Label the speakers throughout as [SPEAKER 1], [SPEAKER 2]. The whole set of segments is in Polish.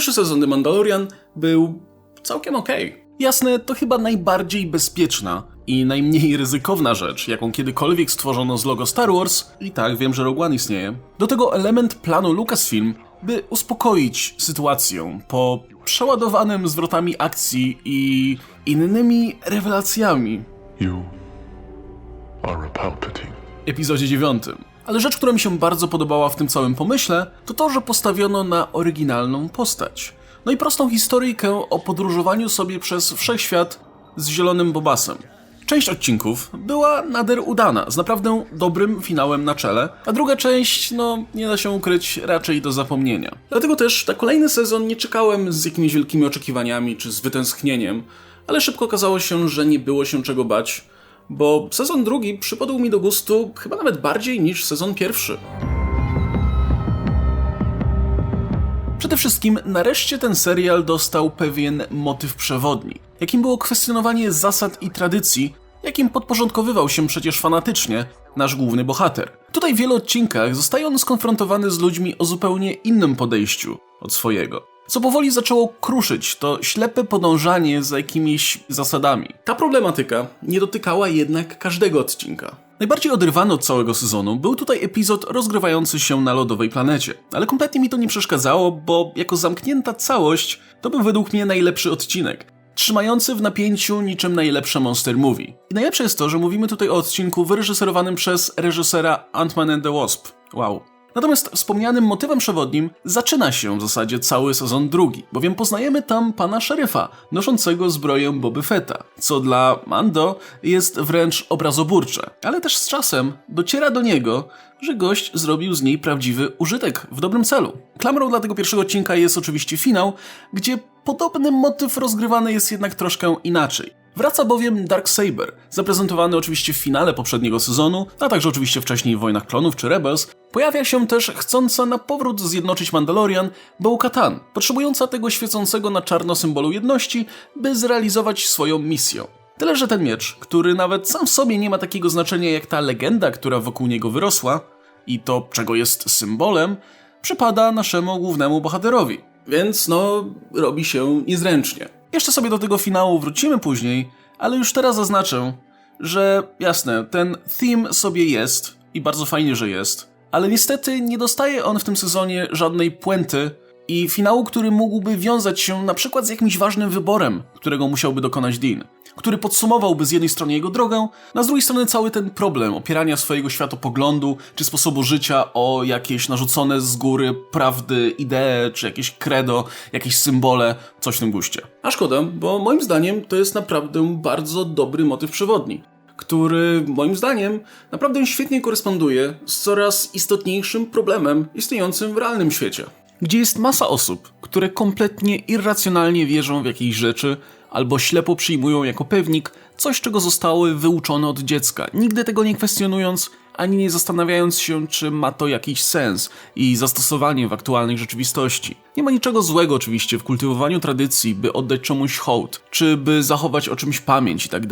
[SPEAKER 1] Pierwszy sezon The Mandalorian był całkiem okej. Okay. Jasne, to chyba najbardziej bezpieczna i najmniej ryzykowna rzecz, jaką kiedykolwiek stworzono z logo Star Wars, i tak wiem, że Rogue One istnieje. Do tego element planu Lucasfilm, by uspokoić sytuację po przeładowanym zwrotami akcji i innymi rewelacjami.
[SPEAKER 2] You are a Palpatine.
[SPEAKER 1] Epizodzie 9. Ale rzecz, która mi się bardzo podobała w tym całym pomyśle, to to, że postawiono na oryginalną postać. No i prostą historyjkę o podróżowaniu sobie przez wszechświat z zielonym bobasem. Część odcinków była nader udana, z naprawdę dobrym finałem na czele, a druga część, no, nie da się ukryć, raczej do zapomnienia. Dlatego też na kolejny sezon nie czekałem z jakimiś wielkimi oczekiwaniami czy z wytęsknieniem, ale szybko okazało się, że nie było się czego bać, bo sezon drugi przypadł mi do gustu chyba nawet bardziej niż sezon pierwszy. Przede wszystkim nareszcie ten serial dostał pewien motyw przewodni, jakim było kwestionowanie zasad i tradycji, jakim podporządkowywał się przecież fanatycznie nasz główny bohater. Tutaj w wielu odcinkach zostaje on skonfrontowany z ludźmi o zupełnie innym podejściu od swojego. Co powoli zaczęło kruszyć to ślepe podążanie za jakimiś zasadami. Ta problematyka nie dotykała jednak każdego odcinka. Najbardziej odrywany od całego sezonu był tutaj epizod rozgrywający się na lodowej planecie, ale kompletnie mi to nie przeszkadzało, bo jako zamknięta całość to był według mnie najlepszy odcinek trzymający w napięciu niczym najlepsze monster movie. I najlepsze jest to, że mówimy tutaj o odcinku wyreżyserowanym przez reżysera Ant-Man and the Wasp. Wow. Natomiast wspomnianym motywem przewodnim zaczyna się w zasadzie cały sezon drugi, bowiem poznajemy tam pana szeryfa, noszącego zbroję Boby Fetta, co dla Mando jest wręcz obrazoburcze. Ale też z czasem dociera do niego, że gość zrobił z niej prawdziwy użytek w dobrym celu. Klamrą dla tego pierwszego odcinka jest oczywiście finał, gdzie podobny motyw rozgrywany jest jednak troszkę inaczej. Wraca bowiem Darksaber, zaprezentowany oczywiście w finale poprzedniego sezonu, a także oczywiście wcześniej w Wojnach Klonów czy Rebels. Pojawia się też chcąca na powrót zjednoczyć Mandalorian Bo-Katan, potrzebująca tego świecącego na czarno symbolu jedności, by zrealizować swoją misję. Tyle, że ten miecz, który nawet sam w sobie nie ma takiego znaczenia jak ta legenda, która wokół niego wyrosła, i to, czego jest symbolem, przypada naszemu głównemu bohaterowi. Więc no, robi się niezręcznie. Jeszcze sobie do tego finału wrócimy później, ale już teraz zaznaczę, że jasne, ten theme sobie jest i bardzo fajnie, że jest, ale niestety nie dostaje on w tym sezonie żadnej puenty i finału, który mógłby wiązać się na przykład z jakimś ważnym wyborem, którego musiałby dokonać Dean który podsumowałby z jednej strony jego drogę, a z drugiej strony cały ten problem opierania swojego światopoglądu czy sposobu życia o jakieś narzucone z góry prawdy, idee, czy jakieś credo, jakieś symbole, coś w tym guście. A szkoda, bo moim zdaniem to jest naprawdę bardzo dobry motyw przewodni który moim zdaniem naprawdę świetnie koresponduje z coraz istotniejszym problemem istniejącym w realnym świecie. Gdzie jest masa osób, które kompletnie irracjonalnie wierzą w jakieś rzeczy, albo ślepo przyjmują jako pewnik coś, czego zostały wyuczone od dziecka, nigdy tego nie kwestionując, ani nie zastanawiając się, czy ma to jakiś sens i zastosowanie w aktualnej rzeczywistości. Nie ma niczego złego oczywiście w kultywowaniu tradycji, by oddać czemuś hołd, czy by zachować o czymś pamięć i tak.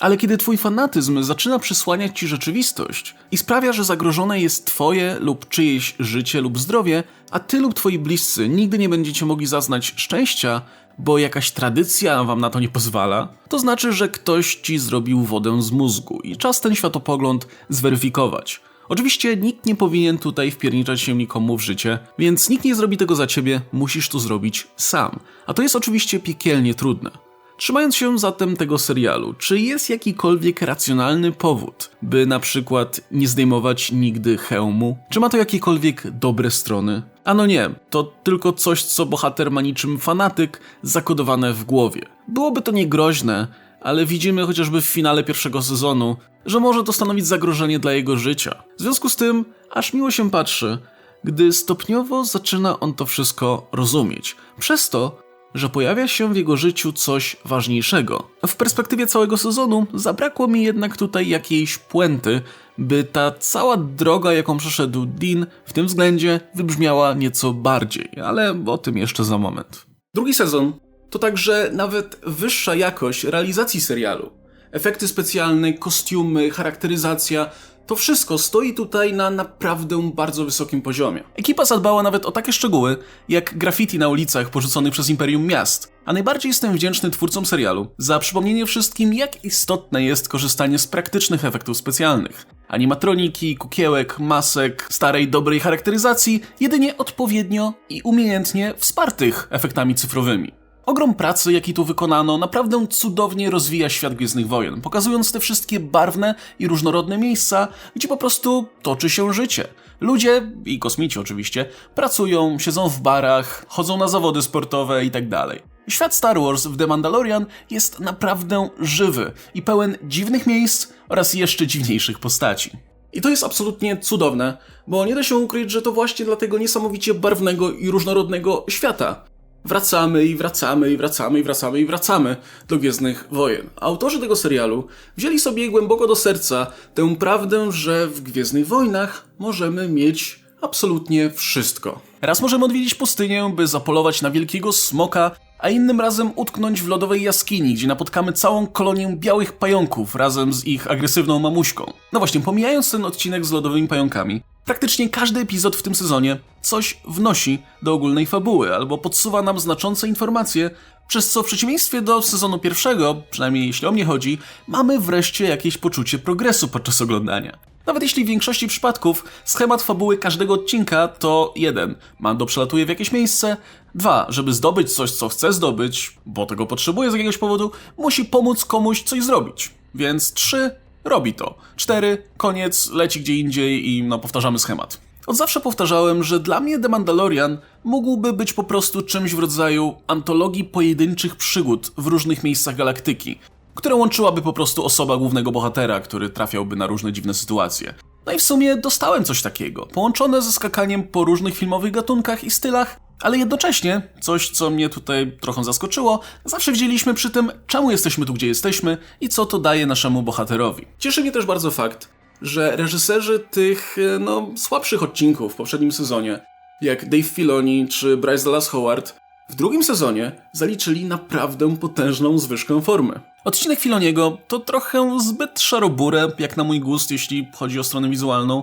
[SPEAKER 1] Ale kiedy twój fanatyzm zaczyna przysłaniać ci rzeczywistość i sprawia, że zagrożone jest twoje lub czyjeś życie lub zdrowie, a ty lub twoi bliscy nigdy nie będziecie mogli zaznać szczęścia, bo jakaś tradycja wam na to nie pozwala, to znaczy, że ktoś ci zrobił wodę z mózgu i czas ten światopogląd zweryfikować. Oczywiście nikt nie powinien tutaj wpierniczać się nikomu w życie, więc nikt nie zrobi tego za ciebie, musisz to zrobić sam. A to jest oczywiście piekielnie trudne. Trzymając się zatem tego serialu, czy jest jakikolwiek racjonalny powód, by na przykład nie zdejmować nigdy hełmu? Czy ma to jakiekolwiek dobre strony? Ano nie, to tylko coś, co bohater ma niczym fanatyk zakodowane w głowie. Byłoby to niegroźne, ale widzimy chociażby w finale pierwszego sezonu, że może to stanowić zagrożenie dla jego życia. W związku z tym, aż miło się patrzy, gdy stopniowo zaczyna on to wszystko rozumieć. Przez to że pojawia się w jego życiu coś ważniejszego. W perspektywie całego sezonu zabrakło mi jednak tutaj jakiejś puenty, by ta cała droga, jaką przeszedł Dean, w tym względzie wybrzmiała nieco bardziej, ale o tym jeszcze za moment. Drugi sezon to także nawet wyższa jakość realizacji serialu. Efekty specjalne, kostiumy, charakteryzacja To wszystko stoi tutaj na naprawdę bardzo wysokim poziomie. Ekipa zadbała nawet o takie szczegóły, jak graffiti na ulicach porzuconych przez Imperium Miast. A najbardziej jestem wdzięczny twórcom serialu za przypomnienie wszystkim, jak istotne jest korzystanie z praktycznych efektów specjalnych. Animatroniki, kukiełek, masek, starej dobrej charakteryzacji, jedynie odpowiednio i umiejętnie wspartych efektami cyfrowymi. Ogrom pracy, jaki tu wykonano, naprawdę cudownie rozwija świat Gwiezdnych Wojen, pokazując te wszystkie barwne i różnorodne miejsca, gdzie po prostu toczy się życie. Ludzie, i kosmici oczywiście, pracują, siedzą w barach, chodzą na zawody sportowe itd. Świat Star Wars w The Mandalorian jest naprawdę żywy i pełen dziwnych miejsc oraz jeszcze dziwniejszych postaci. I to jest absolutnie cudowne, bo nie da się ukryć, że to właśnie dla tego niesamowicie barwnego i różnorodnego świata wracamy i wracamy i wracamy i wracamy i wracamy do Gwiezdnych Wojen. Autorzy tego serialu wzięli sobie głęboko do serca tę prawdę, że w Gwiezdnych Wojnach możemy mieć absolutnie wszystko. Raz możemy odwiedzić pustynię, by zapolować na wielkiego smoka, a innym razem utknąć w lodowej jaskini, gdzie napotkamy całą kolonię białych pająków razem z ich agresywną mamuśką. No właśnie, pomijając ten odcinek z lodowymi pająkami, praktycznie każdy epizod w tym sezonie coś wnosi do ogólnej fabuły albo podsuwa nam znaczące informacje, przez co w przeciwieństwie do sezonu pierwszego, przynajmniej jeśli o mnie chodzi, mamy wreszcie jakieś poczucie progresu podczas oglądania. Nawet jeśli w większości przypadków schemat fabuły każdego odcinka to jeden, Mando przelatuje w jakieś miejsce, dwa, żeby zdobyć coś, co chce zdobyć, bo tego potrzebuje z jakiegoś powodu, musi pomóc komuś coś zrobić. Więc trzy, robi to. Cztery, koniec, leci gdzie indziej i no powtarzamy schemat. Od zawsze powtarzałem, że dla mnie The Mandalorian mógłby być po prostu czymś w rodzaju antologii pojedynczych przygód w różnych miejscach galaktyki, które łączyłaby po prostu osoba głównego bohatera, który trafiałby na różne dziwne sytuacje. No i w sumie dostałem coś takiego, połączone ze skakaniem po różnych filmowych gatunkach i stylach, ale jednocześnie, coś co mnie tutaj trochę zaskoczyło, zawsze widzieliśmy przy tym, czemu jesteśmy tu, gdzie jesteśmy i co to daje naszemu bohaterowi. Cieszy mnie też bardzo fakt, że reżyserzy tych, e, no, słabszych odcinków w poprzednim sezonie, jak Dave Filoni czy Bryce Dallas Howard, w drugim sezonie zaliczyli naprawdę potężną zwyżkę formy. Odcinek Filoniego to trochę zbyt szarobure, jak na mój gust, jeśli chodzi o stronę wizualną.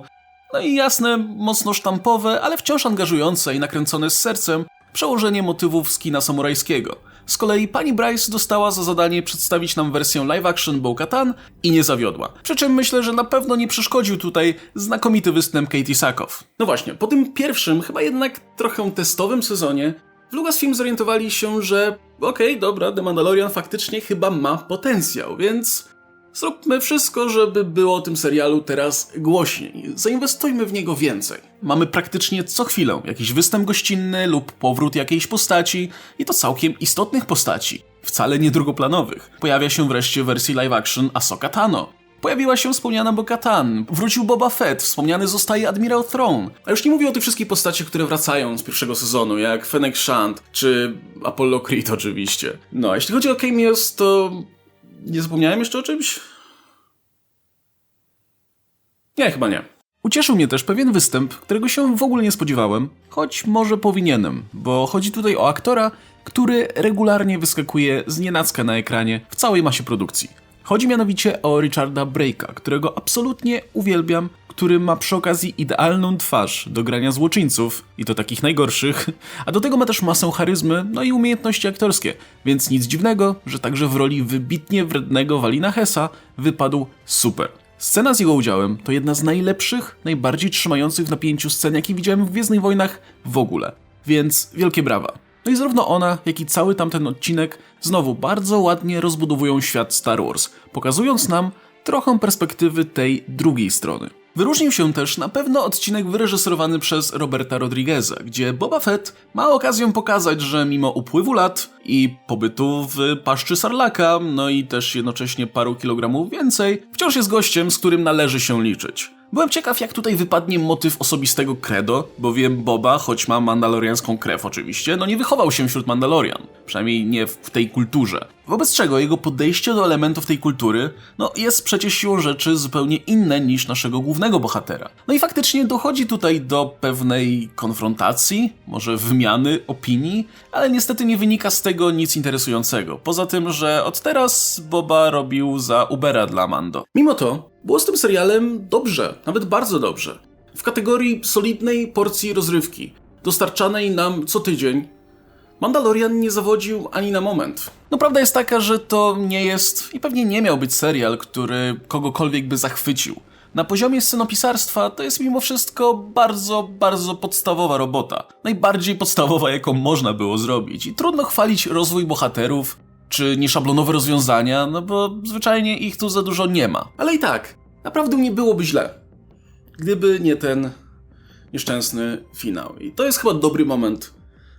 [SPEAKER 1] No i jasne, mocno sztampowe, ale wciąż angażujące i nakręcone z sercem przełożenie motywów z kina samurajskiego. Z kolei pani Bryce dostała za zadanie przedstawić nam wersję live action Bo-Katan i nie zawiodła. Przy czym myślę, że na pewno nie przeszkodził tutaj znakomity występ Katie Sackhoff. No właśnie, po tym pierwszym, chyba jednak trochę testowym sezonie, Lucasfilm zorientowali się, że okej, dobra, The Mandalorian faktycznie chyba ma potencjał, więc zróbmy wszystko, żeby było o tym serialu teraz głośniej. Zainwestujmy w niego więcej. Mamy praktycznie co chwilę jakiś występ gościnny lub powrót jakiejś postaci i to całkiem istotnych postaci, wcale nie drugoplanowych. Pojawia się wreszcie w wersji live action Ahsoka Tano. Pojawiła się wspomniana Bo-Katan, wrócił Boba Fett, wspomniany zostaje Admiral Thrawn. A już nie mówię o tych wszystkich postaciach, które wracają z pierwszego sezonu, jak Fennec Shand czy Apollo Creed oczywiście. No, a jeśli chodzi o cameos, to nie zapomniałem jeszcze o czymś? Nie, chyba nie. Ucieszył mnie też pewien występ, którego się w ogóle nie spodziewałem, choć może powinienem, bo chodzi tutaj o aktora, który regularnie wyskakuje z nienacka na ekranie w całej masie produkcji. Chodzi mianowicie o Richarda Brake'a, którego absolutnie uwielbiam, który ma przy okazji idealną twarz do grania złoczyńców, i to takich najgorszych, a do tego ma też masę charyzmy, no i umiejętności aktorskie, więc nic dziwnego, że także w roli wybitnie wrednego Walina Hessa wypadł super. Scena z jego udziałem to jedna z najlepszych, najbardziej trzymających w napięciu scen, jakie widziałem w Gwiezdnych Wojnach w ogóle. Więc wielkie brawa. No i zarówno ona, jak i cały tamten odcinek znowu bardzo ładnie rozbudowują świat Star Wars, pokazując nam trochę perspektywy tej drugiej strony. Wyróżnił się też na pewno odcinek wyreżyserowany przez Roberta Rodrigueza, gdzie Boba Fett ma okazję pokazać, że mimo upływu lat i pobytu w paszczy Sarlaka, no i też jednocześnie paru kilogramów więcej, wciąż jest gościem, z którym należy się liczyć. Byłem ciekaw, jak tutaj wypadnie motyw osobistego credo, bowiem Boba, choć ma mandaloriańską krew oczywiście, no nie wychował się wśród Mandalorian. Przynajmniej nie w tej kulturze. Wobec czego jego podejście do elementów tej kultury, no jest przecież siłą rzeczy zupełnie inne niż naszego głównego bohatera. No i faktycznie dochodzi tutaj do pewnej konfrontacji, może wymiany opinii, ale niestety nie wynika z tego nic interesującego. Poza tym, że od teraz Boba robił za Ubera dla Mando. Mimo to, Było z tym serialem dobrze, nawet bardzo dobrze. W kategorii solidnej porcji rozrywki, dostarczanej nam co tydzień, Mandalorian nie zawodził ani na moment. No prawda jest taka, że to nie jest i pewnie nie miał być serial, który kogokolwiek by zachwycił. Na poziomie scenopisarstwa to jest mimo wszystko bardzo, bardzo podstawowa robota. Najbardziej podstawowa, jaką można było zrobić. I trudno chwalić rozwój bohaterów, czy nieszablonowe rozwiązania, no bo zwyczajnie ich tu za dużo nie ma. Ale i tak, naprawdę nie byłoby źle, gdyby nie ten nieszczęsny finał. I to jest chyba dobry moment,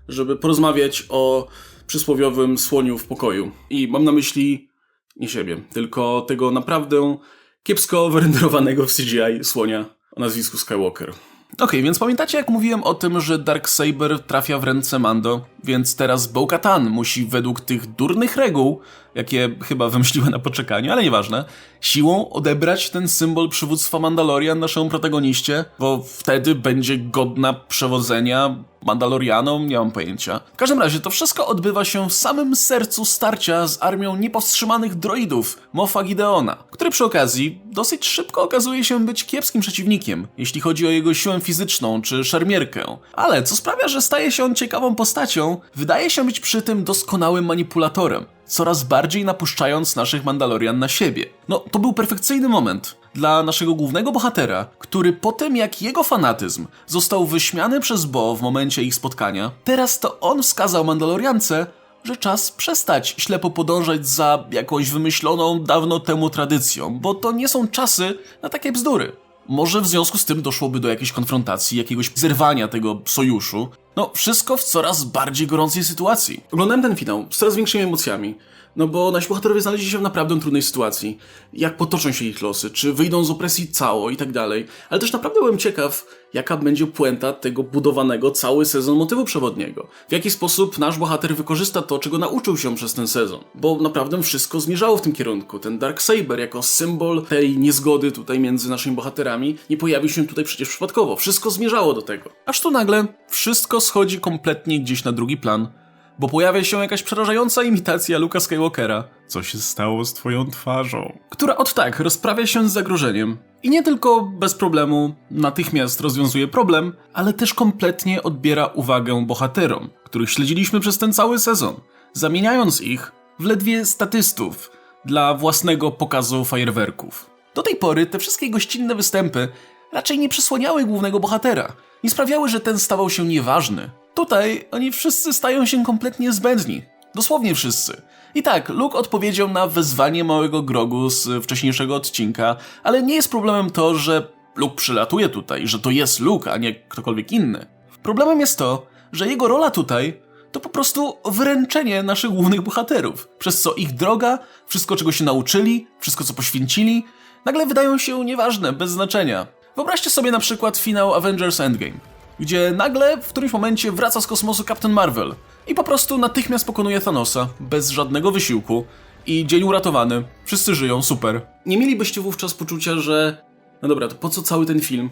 [SPEAKER 1] żeby porozmawiać o przysłowiowym słoniu w pokoju. I mam na myśli nie siebie, tylko tego naprawdę kiepsko wyrenderowanego w CGI słonia o nazwisku Skywalker. Okej, więc pamiętacie jak mówiłem o tym, że Darksaber trafia w ręce Mando, więc teraz Bo-Katan musi według tych durnych reguł, jakie chyba wymyśliły na poczekaniu, ale nieważne, siłą odebrać ten symbol przywództwa Mandalorian naszemu protagoniście, bo wtedy będzie godna przewodzenia Mandalorianom, nie mam pojęcia. W każdym razie to wszystko odbywa się w samym sercu starcia z armią niepowstrzymanych droidów Mofa Gideona, który przy okazji dosyć szybko okazuje się być kiepskim przeciwnikiem, jeśli chodzi o jego siłę fizyczną czy szermierkę. Ale co sprawia, że staje się on ciekawą postacią, wydaje się być przy tym doskonałym manipulatorem coraz bardziej napuszczając naszych Mandalorian na siebie. No, to był perfekcyjny moment dla naszego głównego bohatera, który po tym jak jego fanatyzm został wyśmiany przez Bo w momencie ich spotkania, teraz to on wskazał Mandaloriance, że czas przestać ślepo podążać za jakąś wymyśloną dawno temu tradycją, bo to nie są czasy na takie bzdury. Może w związku z tym doszłoby do jakiejś konfrontacji, jakiegoś zerwania tego sojuszu. No, wszystko w coraz bardziej gorącej sytuacji. Oglądałem ten finał z coraz większymi emocjami. No bo nasi bohaterowie znaleźli się w naprawdę trudnej sytuacji. Jak potoczą się ich losy, czy wyjdą z opresji cało i tak dalej. Ale też naprawdę byłem ciekaw, jaka będzie puenta tego budowanego cały sezon motywu przewodniego. W jaki sposób nasz bohater wykorzysta to, czego nauczył się przez ten sezon. Bo naprawdę wszystko zmierzało w tym kierunku. Ten Dark Saber jako symbol tej niezgody tutaj między naszymi bohaterami nie pojawił się tutaj przecież przypadkowo. Wszystko zmierzało do tego. Aż tu nagle wszystko schodzi kompletnie gdzieś na drugi plan bo pojawia się jakaś przerażająca imitacja Luka Skywalkera. Co się stało z twoją twarzą? Która od tak rozprawia się z zagrożeniem. I nie tylko bez problemu natychmiast rozwiązuje problem, ale też kompletnie odbiera uwagę bohaterom, których śledziliśmy przez ten cały sezon, zamieniając ich w ledwie statystów dla własnego pokazu fajerwerków. Do tej pory te wszystkie gościnne występy raczej nie przysłaniały głównego bohatera, nie sprawiały, że ten stawał się nieważny, Tutaj oni wszyscy stają się kompletnie zbędni. Dosłownie wszyscy. I tak, Luke odpowiedział na wezwanie małego Grogu z wcześniejszego odcinka, ale nie jest problemem to, że Luke przylatuje tutaj, że to jest Luke, a nie ktokolwiek inny. Problemem jest to, że jego rola tutaj to po prostu wręczenie naszych głównych bohaterów, przez co ich droga, wszystko czego się nauczyli, wszystko co poświęcili, nagle wydają się nieważne, bez znaczenia. Wyobraźcie sobie na przykład finał Avengers Endgame gdzie nagle w którymś momencie wraca z kosmosu Captain Marvel i po prostu natychmiast pokonuje Thanosa bez żadnego wysiłku i dzień uratowany, wszyscy żyją, super. Nie mielibyście wówczas poczucia, że no dobra, to po co cały ten film,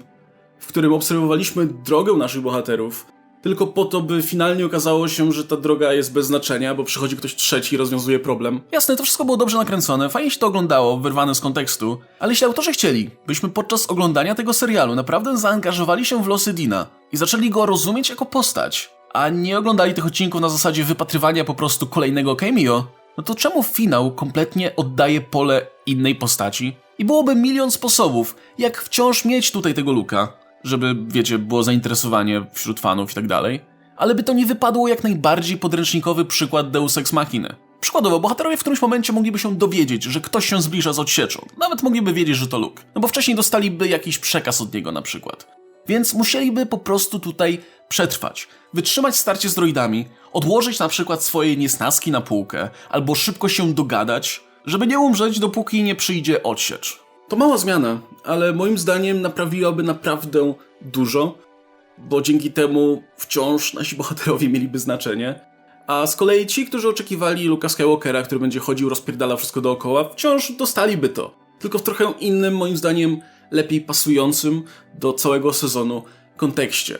[SPEAKER 1] w którym obserwowaliśmy drogę naszych bohaterów, tylko po to, by finalnie okazało się, że ta droga jest bez znaczenia, bo przychodzi ktoś trzeci i rozwiązuje problem. Jasne, to wszystko było dobrze nakręcone, fajnie się to oglądało, wyrwane z kontekstu, ale jeśli autorzy chcieli, byśmy podczas oglądania tego serialu naprawdę zaangażowali się w losy Dina i zaczęli go rozumieć jako postać, a nie oglądali tych odcinków na zasadzie wypatrywania po prostu kolejnego cameo, no to czemu finał kompletnie oddaje pole innej postaci? I byłoby milion sposobów, jak wciąż mieć tutaj tego Luka żeby, wiecie, było zainteresowanie wśród fanów i tak dalej, ale by to nie wypadło jak najbardziej podręcznikowy przykład Deus Ex Machiny. Przykładowo, bohaterowie w którymś momencie mogliby się dowiedzieć, że ktoś się zbliża z odsieczą. Nawet mogliby wiedzieć, że to Luke. No bo wcześniej dostaliby jakiś przekaz od niego na przykład. Więc musieliby po prostu tutaj przetrwać, wytrzymać starcie z droidami, odłożyć na przykład swoje niesnaski na półkę, albo szybko się dogadać, żeby nie umrzeć, dopóki nie przyjdzie odsiecz. To mała zmiana, ale moim zdaniem naprawiłaby naprawdę dużo, bo dzięki temu wciąż nasi bohaterowie mieliby znaczenie. A z kolei ci, którzy oczekiwali Luka Skywalkera, który będzie chodził, rozpierdalał wszystko dookoła, wciąż dostaliby to. Tylko w trochę innym, moim zdaniem, lepiej pasującym do całego sezonu kontekście.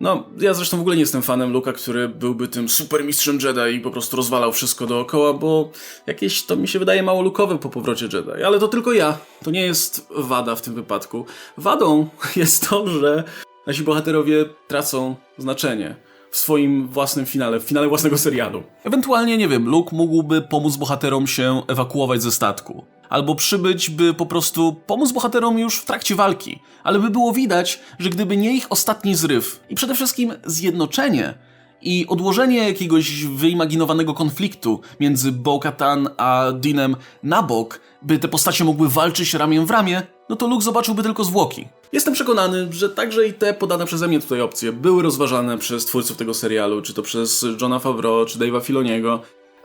[SPEAKER 1] No, ja zresztą w ogóle nie jestem fanem Luka, który byłby tym super mistrzem Jedi i po prostu rozwalał wszystko dookoła, bo jakieś to mi się wydaje mało lukowe po powrocie Jedi. Ale to tylko ja. To nie jest wada w tym wypadku. Wadą jest to, że nasi bohaterowie tracą znaczenie w swoim własnym finale, w finale własnego serialu. Ewentualnie, nie wiem, Luke mógłby pomóc bohaterom się ewakuować ze statku. Albo przybyć, by po prostu pomóc bohaterom już w trakcie walki. Ale by było widać, że gdyby nie ich ostatni zryw i przede wszystkim zjednoczenie i odłożenie jakiegoś wyimaginowanego konfliktu między Bo-Katan a Dinem na bok, by te postacie mogły walczyć ramię w ramię, no to Luke zobaczyłby tylko zwłoki. Jestem przekonany, że także i te podane przeze mnie tutaj opcje były rozważane przez twórców tego serialu, czy to przez Johna Favreau, czy Dave'a Filoniego,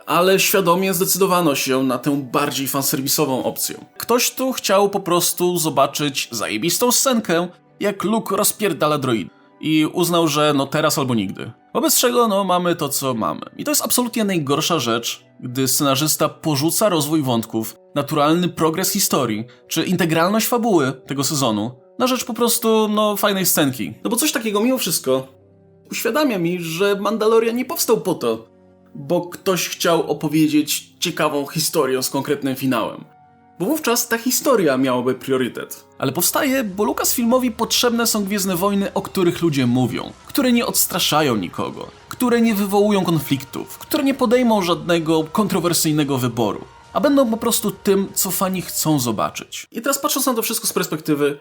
[SPEAKER 1] ale świadomie zdecydowano się na tę bardziej fanserwisową opcję. Ktoś tu chciał po prostu zobaczyć zajebistą scenkę, jak Luke rozpierdala droid. I uznał, że no teraz albo nigdy. Wobec czego no mamy to, co mamy. I to jest absolutnie najgorsza rzecz, gdy scenarzysta porzuca rozwój wątków, naturalny progres historii, czy integralność fabuły tego sezonu, na rzecz po prostu, no, fajnej scenki. No bo coś takiego mimo wszystko uświadamia mi, że Mandalorian nie powstał po to, bo ktoś chciał opowiedzieć ciekawą historię z konkretnym finałem. Bo wówczas ta historia miałaby priorytet. Ale powstaje, bo Lucasfilmowi potrzebne są Gwiezdne Wojny, o których ludzie mówią, które nie odstraszają nikogo, które nie wywołują konfliktów, które nie podejmą żadnego kontrowersyjnego wyboru, a będą po prostu tym, co fani chcą zobaczyć. I teraz patrząc na to wszystko z perspektywy,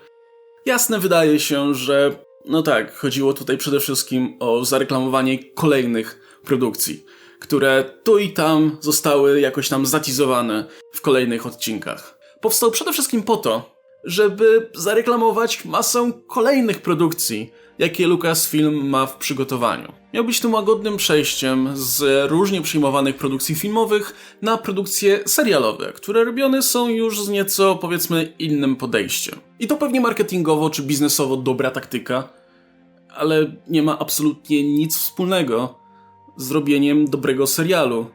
[SPEAKER 1] jasne wydaje się, że no tak, chodziło tutaj przede wszystkim o zareklamowanie kolejnych produkcji które tu i tam zostały jakoś tam zatizowane w kolejnych odcinkach. Powstał przede wszystkim po to, żeby zareklamować masę kolejnych produkcji, jakie Lucasfilm ma w przygotowaniu. Miał być tym łagodnym przejściem z różnie przyjmowanych produkcji filmowych na produkcje serialowe, które robione są już z nieco, powiedzmy, innym podejściem. I to pewnie marketingowo czy biznesowo dobra taktyka, ale nie ma absolutnie nic wspólnego zrobieniem dobrego serialu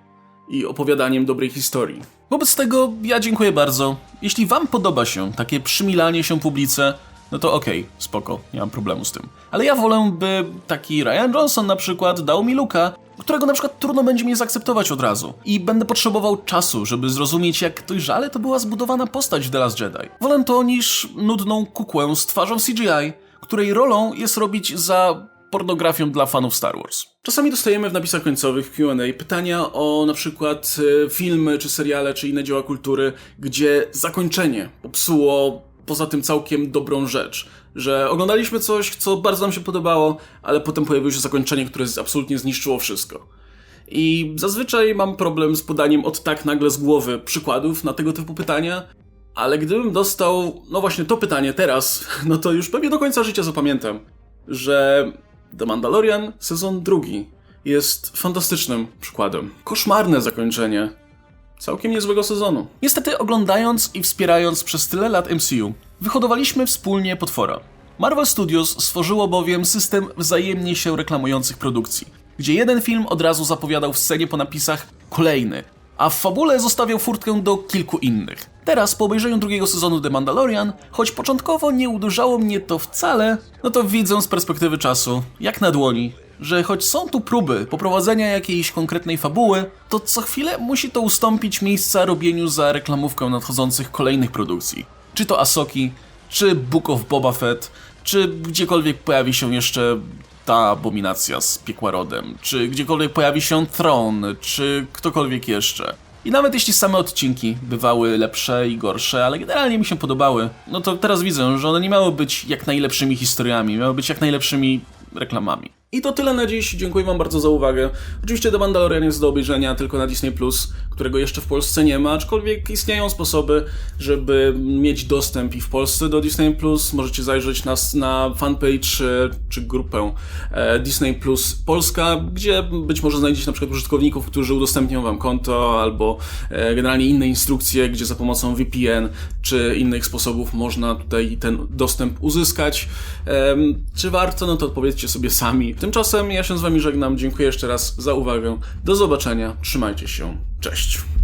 [SPEAKER 1] i opowiadaniem dobrej historii. Wobec tego ja dziękuję bardzo. Jeśli wam podoba się takie przymilanie się publice, no to okej, spoko, nie mam problemu z tym. Ale ja wolę, by taki Ryan Johnson na przykład dał mi Luka, którego na przykład trudno będzie mi zaakceptować od razu. I będę potrzebował czasu, żeby zrozumieć, jak dojrzale to była zbudowana postać w The Last Jedi. Wolę to niż nudną kukłę z twarzą CGI, której rolą jest robić za pornografią dla fanów Star Wars. Czasami dostajemy w napisach końcowych w Q&A pytania o na przykład e, filmy, czy seriale, czy inne dzieła kultury, gdzie zakończenie popsuło poza tym całkiem dobrą rzecz. Że oglądaliśmy coś, co bardzo nam się podobało, ale potem pojawiło się zakończenie, które absolutnie zniszczyło wszystko. I zazwyczaj mam problem z podaniem od tak nagle z głowy przykładów na tego typu pytania, ale gdybym dostał, no właśnie to pytanie teraz, no to już pewnie do końca życia zapamiętam, że The Mandalorian sezon drugi jest fantastycznym przykładem. Koszmarne zakończenie całkiem niezłego sezonu. Niestety oglądając i wspierając przez tyle lat MCU, wyhodowaliśmy wspólnie potwora. Marvel Studios stworzyło bowiem system wzajemnie się reklamujących produkcji, gdzie jeden film od razu zapowiadał w scenie po napisach kolejny, a w fabule zostawiał furtkę do kilku innych. Teraz, po obejrzeniu drugiego sezonu The Mandalorian, choć początkowo nie uderzało mnie to wcale, no to widzę z perspektywy czasu, jak na dłoni, że choć są tu próby poprowadzenia jakiejś konkretnej fabuły, to co chwilę musi to ustąpić miejsca robieniu za reklamówkę nadchodzących kolejnych produkcji. Czy to Asoki, czy Book of Boba Fett, czy gdziekolwiek pojawi się jeszcze ta abominacja z piekła rodem, czy gdziekolwiek pojawi się Throne, czy ktokolwiek jeszcze. I nawet jeśli same odcinki bywały lepsze i gorsze, ale generalnie mi się podobały, no to teraz widzę, że one nie miały być jak najlepszymi historiami, miały być jak najlepszymi reklamami. I to tyle na dziś. Dziękuję Wam bardzo za uwagę. Oczywiście The Mandalorian jest do obejrzenia tylko na Disney+, którego jeszcze w Polsce nie ma, aczkolwiek istnieją sposoby, żeby mieć dostęp i w Polsce do Disney+. Możecie zajrzeć na, na fanpage e, czy grupę e, Disney Plus Polska, gdzie być może znajdziecie na przykład użytkowników, którzy udostępnią Wam konto albo e, generalnie inne instrukcje, gdzie za pomocą VPN czy innych sposobów można tutaj ten dostęp uzyskać. Czy warto? No to odpowiedzcie sobie sami. Tymczasem ja się z Wami żegnam. Dziękuję jeszcze raz za uwagę. Do zobaczenia. Trzymajcie się. Cześć. Castro.